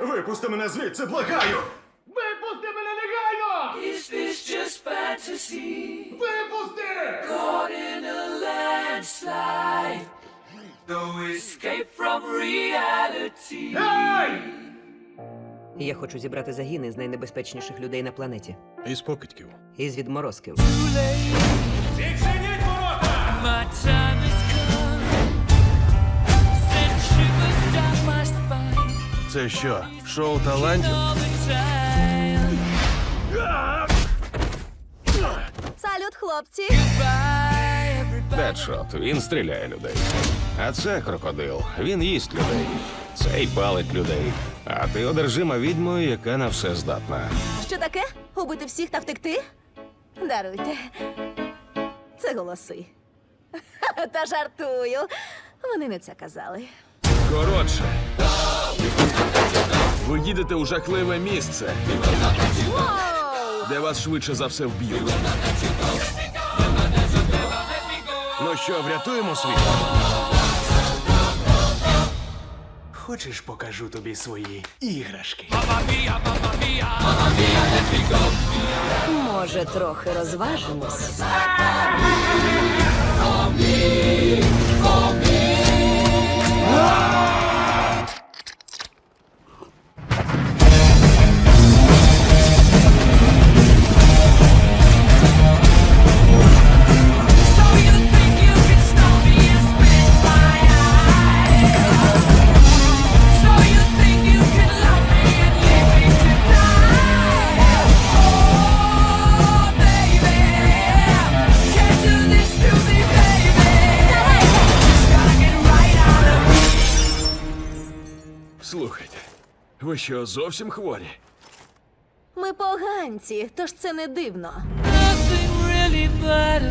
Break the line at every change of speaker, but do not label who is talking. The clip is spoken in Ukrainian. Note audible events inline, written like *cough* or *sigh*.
Випусти мене звідси, благаю!
Випусти мене негайно!
Is this just fantasy?
Випусти!
Caught in a landslide. No escape from reality.
Ей!
Я хочу зібрати загіни з найнебезпечніших людей на планеті.
Із покидьків.
Із відморозків.
Відчиніть ворота!
Це що? Шоу талантів?
Салют, хлопці!
Дедшот, він стріляє людей. А це крокодил. Він їсть людей. Цей палить людей. А ти одержима відьмою, яка на все здатна.
Що таке? Убити всіх та втекти? Даруйте. Це голоси. *laughs* Та жартую. Вони не це казали.
Коротше. Ви їдете у жахливе місце, де вас швидше за все вб'ють.
Ну що, врятуємо світ?
Хочеш, покажу тобі свої іграшки?
Може, трохи розважимось.
Слухайте, ви що зовсім хворі?
Ми поганці, тож це не дивно. Nothing really matters.